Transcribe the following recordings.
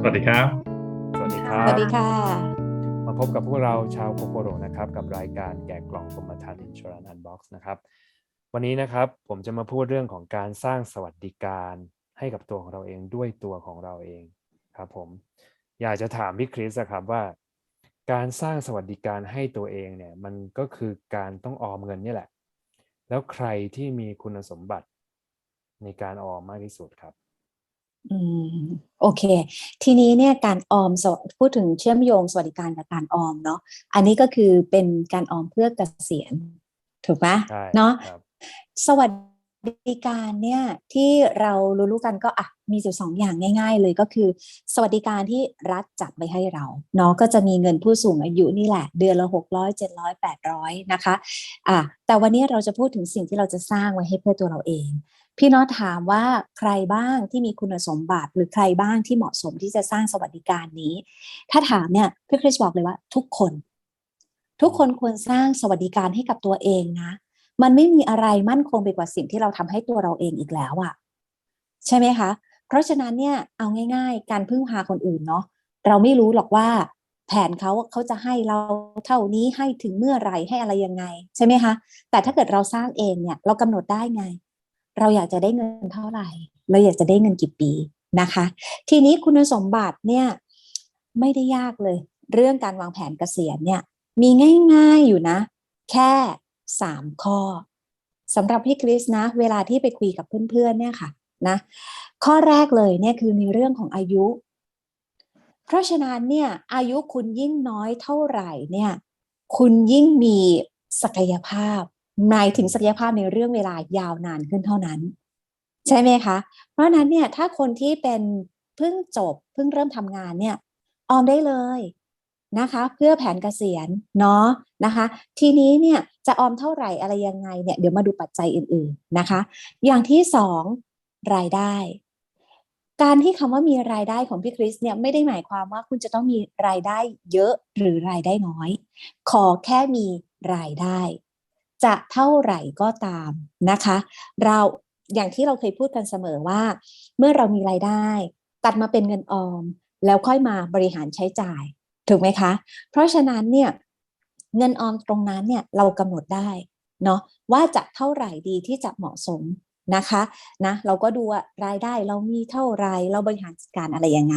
สวัสดีครับ สวัสดีครับ สวัสดีค่ะ มาพบกับพวกเราชาวโคโคโรนะครับ กับรายการแกะกล่องกรมธรรม์อินช r รัน c ์บ็อกซ์นะครับ วันนี้นะครับผมจะมาพูดเรื่องของการสร้างสวัสดิการให้กับตัวของเราเองด้วยตัวของเราเองครับผม อยากจะถามพี่คริสอะครับว่า การสร้างสวัสดิการให้ตัวเองเนี่ย มันก็คือการต้องออมเงินนี่แหละ แล้วใครที่มีคุณสมบัติในการออมมากที่สุดครับ อืมโอเค ทีนี้เนี่ยการออมสวพูดถึงเชื่อมโยงสวัสดิการกับการออมเนาะอันนี้ก็คือเป็นการออมเพื่อเกษียณ ถูกไหมใช่เนาะครับสวัสดิการเนี่ยที่เรารู้ๆกันก็อะมีอยู่สองอย่างง่าย ๆ เลยก็คือ สวัสดิการที่รัฐจัดไว้ให้เราเนาะก็จะมีเงินผู้สูงอายุนี่แหละ เดือนละหกร้อยเจ็ดร้อยแปดร้อยนะคะอะแต่วันนี้เราจะพูดถึงสิ่งที่เราจะสร้างไว้ให้เพื่อตัวเราเอง พี่น้อถามว่าใครบ้างที่มีคุณสมบัติหรือใครบ้างที่เหมาะสมที่จะสร้างสวัสดิการนี้ ถ้าถามเนี่ยพี่คริสบอกเลยว่า ทุกคน ทุกคนควรสร้างสวัสดิการให้กับตัวเองนะ มันไม่มีอะไรมั่นคงไปกว่าสิ่งที่เราทำให้ตัวเราเองอีกแล้วอะใช่ไหมคะ เพราะฉะนั้นเนี่ยเอาง่าย ๆ การพึ่งพาคนอื่นเนาะเราไม่รู้หรอกว่า แผนเขาเขาจะให้เราเท่านี้ให้ถึงเมื่อไรให้อะไรยังไง ใช่ไหมคะ แต่ถ้าเกิดเราสร้างเองเนี่ยเรากำหนดได้ไง เราอยากจะได้เงินเท่าไหร่ เราอยากจะได้เงินกี่ปีนะคะ ทีนี้คุณสมบัติเนี่ยไม่ได้ยากเลย เรื่องการวางแผนเกษียณเนี่ยมีง่าย ๆอยู่นะ แค่สามข้อสำหรับพี่คริสนะ เวลาที่ไปคุยกับเพื่อนๆเนี่ยค่ะนะ ข้อแรกเลยเนี่ยคือในเรื่องของอายุ เพราะฉะนั้นเนี่ยอายุคุณยิ่งน้อยเท่าไหร่เนี่ย คุณยิ่งมีศักยภาพ หมายถึงศักยภาพในเรื่องเวลายาวนานขึ้นเท่านั้น ใช่ไหมคะ เพราะฉะนั้นเนี่ยถ้าคนที่เป็นเพิ่งจบเพิ่งเริ่มทำงานเนี่ยออมได้เลยนะคะ เพื่อแผนเกษียณเนาะนะคะ ทีนี้เนี่ยจะออมเท่าไหร่อะไรยังไงเนี่ยเดี๋ยวมาดูปัจจัยอื่นๆนะคะ อย่างที่สองรายได้ การที่คำว่ามีรายได้ของพี่คริสเนี่ยไม่ได้หมายความว่าคุณจะต้องมีรายได้เยอะหรือรายได้น้อย ขอแค่มีรายได้ จะเท่าไหร่ก็ตามนะคะ เราอย่างที่เราเคยพูดกันเสมอว่า เมื่อเรามีรายได้ ตัดมาเป็นเงินออม แล้วค่อยมาบริหารใช้จ่าย ถูกไหมคะ เพราะฉะนั้นเนี่ยเงินออมตรงนั้นเนี่ยเรากำหนดได้เนาะว่าจะเท่าไหร่ดีที่จะเหมาะสมนะคะนะเราก็ดูว่ารายได้เรามีเท่าไหร่เราบริหารจัดการอะไรยังไง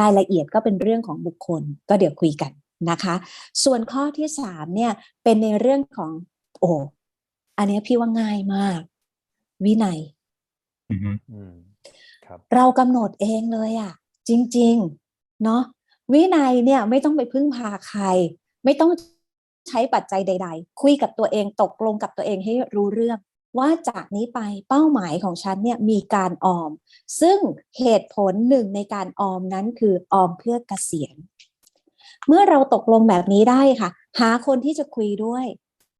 รายละเอียดก็เป็นเรื่องของบุคคลก็เดี๋ยวคุยกันนะคะ ส่วนข้อที่สามเนี่ยเป็นในเรื่องของ อ้อันนี้พี่ว่าง่ายมาก วินัยอือฮึอืมครับเรากำหนดเองเลยอะ่ะ จริง ๆ เนาะวินัยเนี่ยไม่ต้องไปพึ่งพาใคร ไม่ต้องใช้ปัจจัยใด ๆ คุยกับตัวเองตกลงกับตัวเองให้รู้เรื่อง ว่าจากนี้ไปเป้าหมายของฉันเนี่ยมีการออม ซึ่งเหตุผลหนึ่งในการออมนั้นคือออมเพื่อเกษียณเมื่อเราตกลงแบบนี้ได้ค่ะ หาคนที่จะคุยด้วย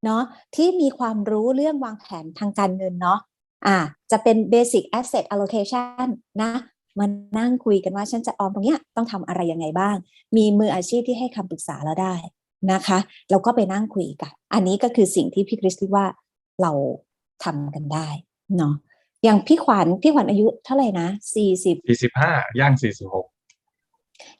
เนาะที่มีความรู้เรื่องวางแผนทางการเงินเนาะอ่าจะเป็น basic asset allocation นะมานั่งคุยกันว่าฉันจะออมตรงเนี้ยต้องทำอะไรยังไงบ้าง มีมืออาชีพที่ให้คำปรึกษาเราได้นะคะ เราก็ไปนั่งคุยกัน อันนี้ก็คือสิ่งที่พี่คริสคิดว่าเราทำกันได้เนาะอย่างพี่ขวัญพี่ขวัญอายุเท่าไหร่นะสี่สิบสี่สิบห้าย่างสี่สิบหก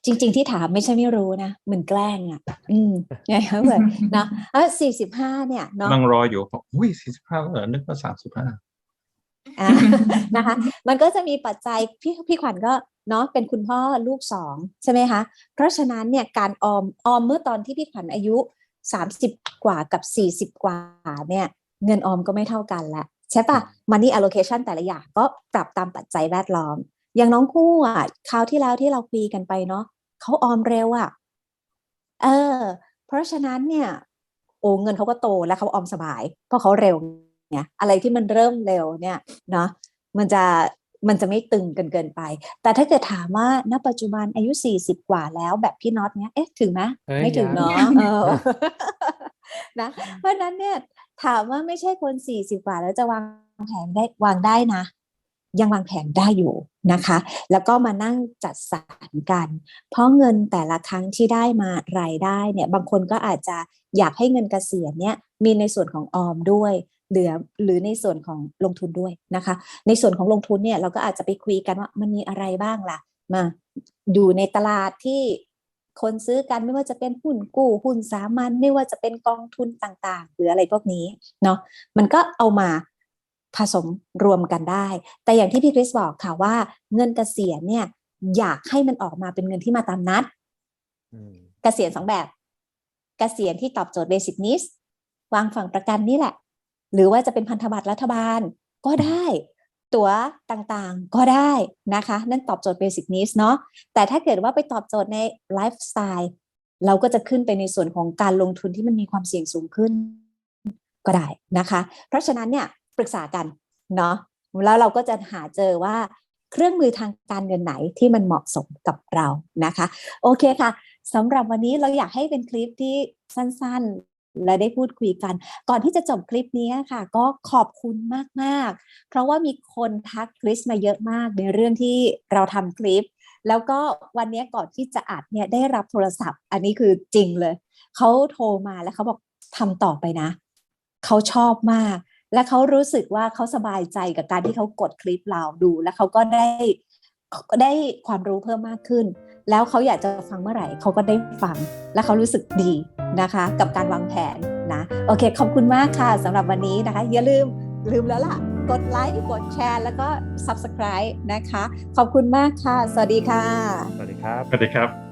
จริง ๆ ที่ถามไม่ใช่ไม่รู้นะเหมือนแกล้งอะ อืมไงคะเหมือนเนาะเออสี่สิบห้าเนี่ยเนาะนั่งรออยู่บอกอุ้ยสี่สิบห้าเหรอนึกว่าสามสิบห้าอ่านะคะ มันก็จะมีปัจจัยพี่พี่ขวัญก็เนาะเป็นคุณพ่อลูกสองใช่ไหมคะ เพราะฉะนั้นเนี่ยการออมออมเมื่อตอนที่พี่ขวัญอายุ30กว่ากับ40กว่าเนี่ย เงินออมก็ไม่เท่ากันละใช่ปะ money allocation แต่ละอย่างก็ปรับตามปัจจัยแวดล้อม อย่างน้องคู่อะคราวที่แล้วที่เราคุยกันไปเนาะ เขาออมเร็วอะ เออ เพราะฉะนั้นเนี่ย โอ้เงินเขาก็โตแล้วเขาออมสบาย เพราะเขาเร็วเนี่ยอะไรที่มันเริ่มเร็วเนี่ยเนาะมันจะมันจะไม่ตึงเกินเกินไป แต่ถ้าเกิดถามว่าณปัจจุบันอายุ 40 กว่าแล้วแบบพี่น็อตเนี้ย เอ๊ะ ถึงไหมเฮ้ยไม่ถึงยังเนาะเออนะ เพราะฉะนั้นเนี่ยถามว่าไม่ใช่คน 40 กว่าแล้วจะวางแผนได้วางได้นะ ยังวางแผนได้อยู่นะคะ แล้วก็มานั่งจัดสรรกัน เพราะเงินแต่ละครั้งที่ได้มารายได้เนี่ยบางคนก็อาจจะอยากให้เงินเกษียณเนี่ยมีในส่วนของออมด้วยเหลือหรือในส่วนของลงทุนด้วยนะคะ ในส่วนของลงทุนเนี่ยเราก็อาจจะไปคุยกันว่ามันมีอะไรบ้างล่ะมาอยู่ในตลาดที่คนซื้อกันไม่ว่าจะเป็นหุ้นกู้หุ้นสามัญไม่ว่าจะเป็นกองทุนต่างๆ หรืออะไรพวกนี้เนาะมันก็เอามา ผสมรวมกันได้ แต่อย่างที่พี่คริสบอกค่ะว่าเงินเกษียณเนี่ย อยากให้มันออกมาเป็นเงินที่มาตามนัดอืมเกษียณสองแบบเกษียณที่ตอบโจทย์เบสิ c นิสวางฝั่งประกันนี่แหละ หรือว่าจะเป็นพันธบัตรรัฐบาลก็ได้ ตั๋วต่างๆก็ได้นะคะ นั่นตอบโจทย์เบสิ c นิสเนาะแต่ถ้าเกิดว่าไปตอบโจทย์ในไลฟ์สไตล์เราก็จะขึ้นไปในส่วนของการลงทุนที่มันมีความเสี่ยงสูงขึ้นก็ได้นะคะ เพราะฉะนั้นเนี่ย ปรึกษากันเนาะแล้วเราก็จะหาเจอว่าเครื่องมือทางการเงินไหนที่มันเหมาะสมกับเรานะคะ โอเคค่ะสำหรับวันนี้เราอยากให้เป็นคลิปที่สั้นๆ และได้พูดคุยกัน ก่อนที่จะจบคลิปนี้ค่ะ ก็ขอบคุณมากๆ เพราะว่ามีคนทักคริสมาเยอะมากในเรื่องที่เราทำคลิป แล้วก็วันนี้ก่อนที่จะอัดเนี่ยได้รับโทรศัพท์ อันนี้คือจริงเลย เขาโทรมาแล้วเขาบอกทำต่อไปนะ เขาชอบมาก และเขารู้สึกว่าเขาสบายใจกับการที่เขากดคลิปเราดู แล้วเขาก็ได้ก็ได้ความรู้เพิ่มมากขึ้น แล้วเขาอยากจะฟังเมื่อไหร่เขาก็ได้ฟัง และเขารู้สึกดีนะคะ กับการวางแผนนะโอเค ขอบคุณมากค่ะสำหรับวันนี้นะคะ อย่าลืมลืมแล้วล่ะ กดไลค์กดแชร์ แล้วก็ subscribe นะคะ ขอบคุณมากค่ะ สวัสดีค่ะ สวัสดีครับ สวัสดีครับ